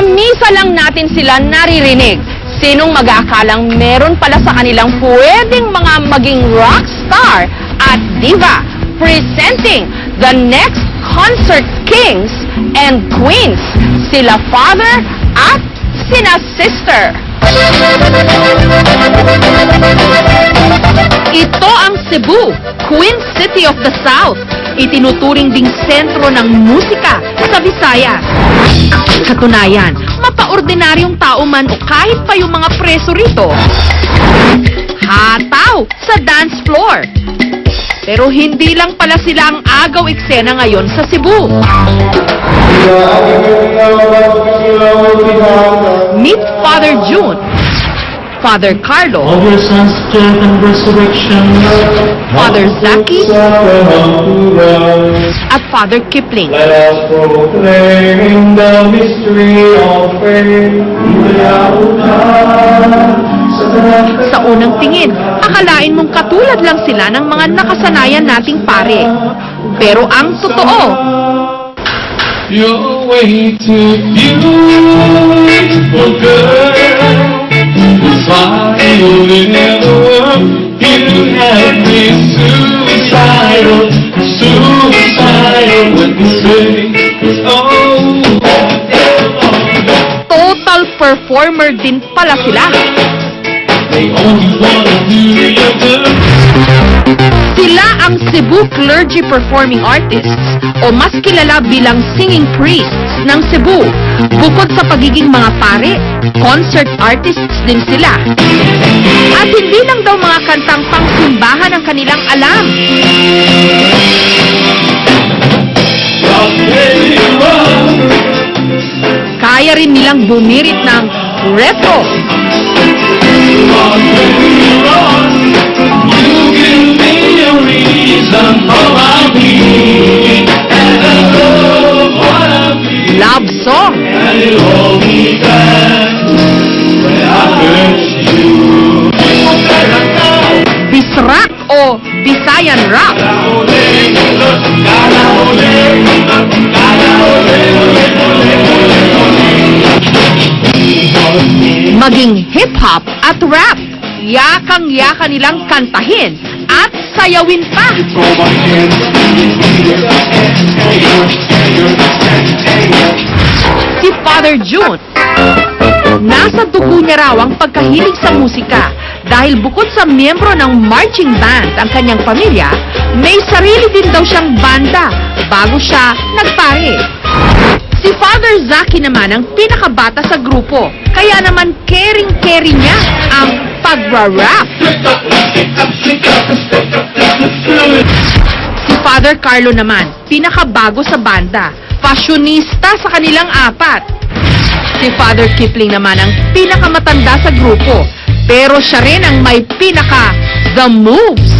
Sa misa lang natin sila naririnig. Sinong mag-aakalang meron pala sa kanilang pwedeng mga maging rock star at diva presenting the next concert kings and queens, sila father at sina sister. Ito ang Cebu, Queen City of the South. Itinuturing ding sentro ng musika sa Visayas. Katunayan, mapaordinaryong tao man o kahit pa yung mga preso rito, hataw sa dance floor. Pero hindi lang pala sila ang agaw eksena ngayon sa Cebu. Meet Father June, Father Carlo, Of your son's death and resurrection, Father Zaki, Let at Father Kipling. us proclaim the mystery of faith. Sa unang tingin, akalain mong katulad lang sila ng mga nakasanayan nating pare. Pero ang totoo, Your way to beautiful girl finally in world. You have me suicidal, suicidal when you say, oh. total performer din pala sila. They only wanna do you good. Sila ang Cebu Clergy Performing Artists o mas kilala bilang Singing Priests ng Cebu. Bukod sa pagiging mga pare, concert artists din sila. At hindi lang daw mga kantang pangsimbahan ang kanilang alam. Kaya rin nilang bumirit ng retro, Rock, baby, rock. Maging hip-hop at rap. Yakang-yaka nilang kantahin at sayawin pa. Si Father June, nasa dugo niya raw ang pagkahilig sa musika dahil bukod sa miyembro ng marching band ang kanyang pamilya, may sarili din daw siyang banda bago siya nagpare. Si Father Zaki naman ang pinakabata sa grupo, kaya naman caring-caring niya ang pagra-rap. Si Father Carlo naman, pinakabago sa banda, fashionista sa kanilang apat. Si Father Kipling naman ang pinakamatanda sa grupo, pero siya rin ang may pinaka the moves.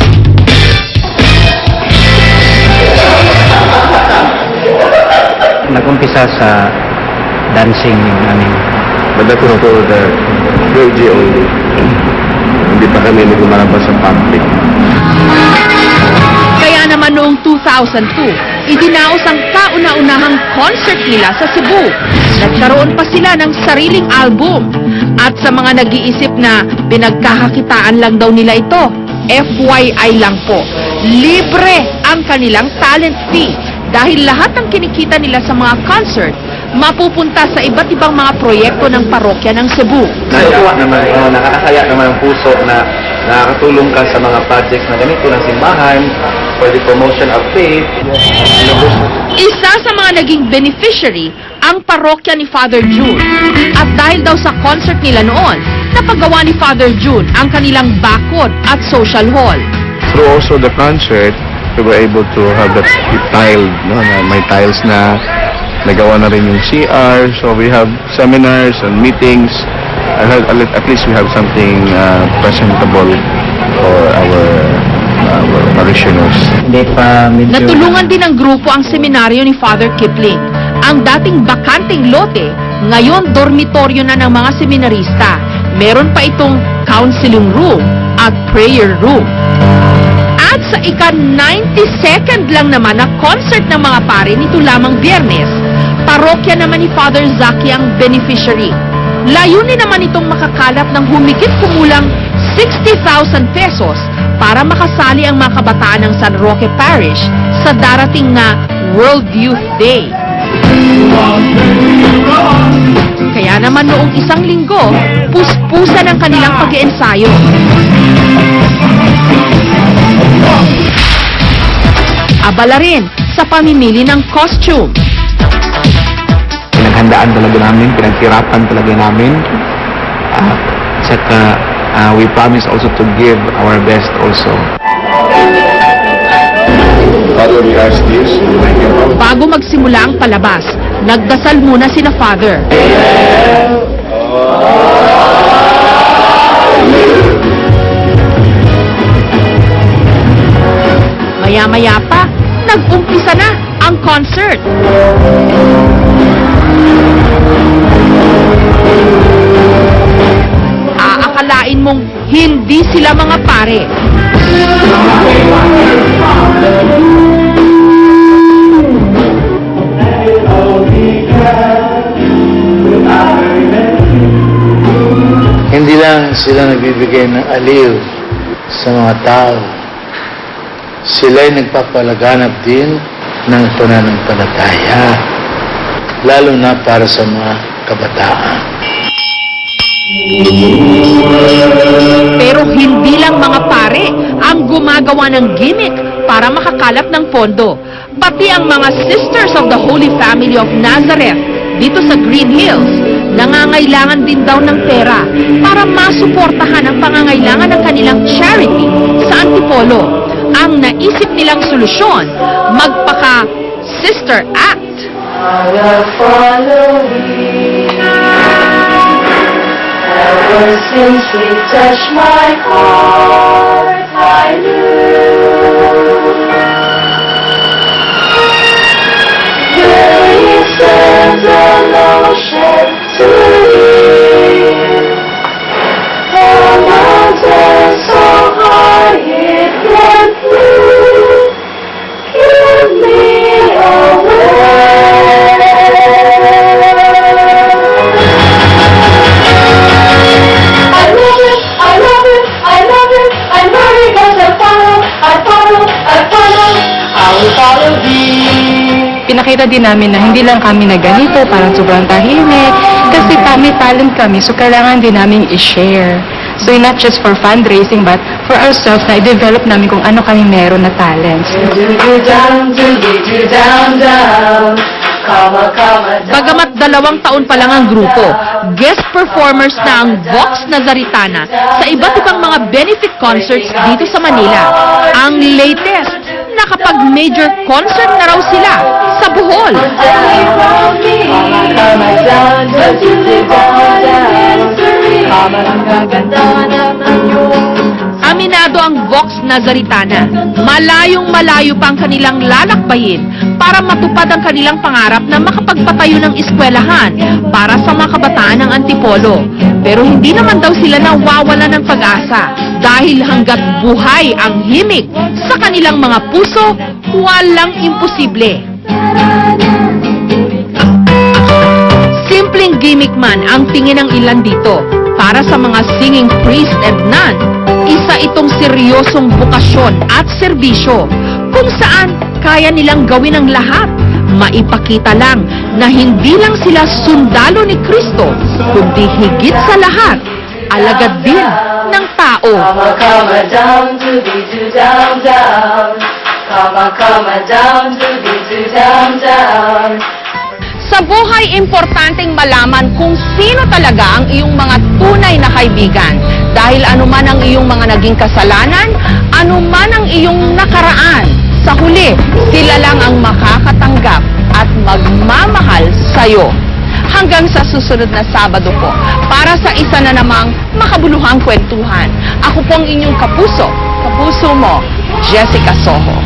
Nag-umpisa sa dancing yung aming that was for the clergy only. Hindi pa kami naglumalabas sa public. Kaya naman noong 2002, idinaos ang kauna-unahang concert nila sa Cebu. Nagkaroon pa sila ng sariling album. At sa mga nag-iisip na pinagkakakitaan lang daw nila ito, FYI lang po, libre ang kanilang talent fee dahil lahat ng kinikita nila sa mga concert mapupunta sa iba't ibang mga proyekto ng parokya ng Cebu. Nakakaya naman, oh, nakakaya naman ang puso na nakakatulong ka sa mga projects na ganito ng simbahan for the promotion of faith. Isa sa mga naging beneficiary ang parokya ni Father June. At dahil daw sa concert nila noon, napagawa ni Father June ang kanilang bakod at social hall. Through also the concert, we were able to have that tiled, no, na may tiles na nagawa na rin yung CR. So we have seminars and meetings. At least- at least we have something uh, presentable for our our parishioners. hindi pa medyo Natulungan din ng grupo ang seminaryo ni Father Kipling. Ang dating bakanting lote, ngayon dormitoryo na ng mga seminarista. Meron pa itong counseling room at prayer room. At sa ika 92nd lang naman na concert ng mga pare nito lamang biyernes, Parokya naman ni Father Zaki ang beneficiary. Layunin naman itong makakalap ng humigit kumulang 60,000 pesos para makasali ang mga kabataan ng San Roque Parish sa darating na World Youth Day. Kaya naman noong isang linggo, puspusan ang kanilang pag-iensayo. Abala rin sa pamimili ng costume. Pinaghandaan talaga namin, pinaghirapan talaga namin. At saka ah, we promise also to give our best also. Bago magsimula ang palabas, nagdasal muna sina Father. Maya-maya pa, nag-umpisa na ang concert. Aakalain mong hindi sila mga pare. Hindi lang sila nagbibigay ng aliw sa mga tao. Sila'y nagpapalaganap din ng pananampalataya, lalo na para sa mga kabataan. Pero hindi lang mga pare ang gumagawa ng gimmick para makakalap ng pondo. Pati ang mga Sisters of the Holy Family of Nazareth dito sa Green Hills, nangangailangan din daw ng pera para masuportahan ang pangangailangan ng kanilang charity sa Antipolo. Ang naisip nilang solusyon, magpaka Sister Act. Ever since we touched my heart, I knew there pinakita din namin na hindi lang kami na ganito, parang sobrang tahimik. Kasi kami talent kami, so kailangan din namin i-share. So not just for fundraising, but for ourselves na i-develop namin kung ano kami meron na talents. Bagamat dalawang taon pa lang ang grupo, guest performers na ang Vox Nazaritana sa iba't ibang mga benefit concerts dito sa Manila. Ang latest, nakapag-major concert na raw sila sa Bohol. Comma, ang gaganda naman yung Aminado ang Vox Nazaritana. Malayong malayo pa ang kanilang lalakbayin para matupad ang kanilang pangarap na makapagpatayo ng eskwelahan para sa mga kabataan ng Antipolo. Pero hindi naman daw sila nawawala ng pag-asa dahil hanggat buhay ang himik sa kanilang mga puso, walang imposible. Simpleng gimmick man ang tingin ng ilan dito. Para sa mga singing priest and nun, isa itong seryosong bukasyon at serbisyo kung saan kaya nilang gawin ang lahat. Maipakita lang na hindi lang sila sundalo ni Kristo, kundi higit sa lahat, alagad din ng tao. Comma, comma, down, do do do down, down, comma, comma, down, do do do down, down. Sa buhay, importanteng malaman kung sino talaga ang iyong mga tunay na kaibigan. Dahil anuman ang iyong mga naging kasalanan, anuman ang iyong nakaraan. Sa huli, sila lang ang makakatanggap at magmamahal sa'yo. Hanggang sa susunod na Sabado po, para sa isa na namang makabuluhang kwentuhan. Ako po ang inyong kapuso, kapuso mo, Jessica Soho.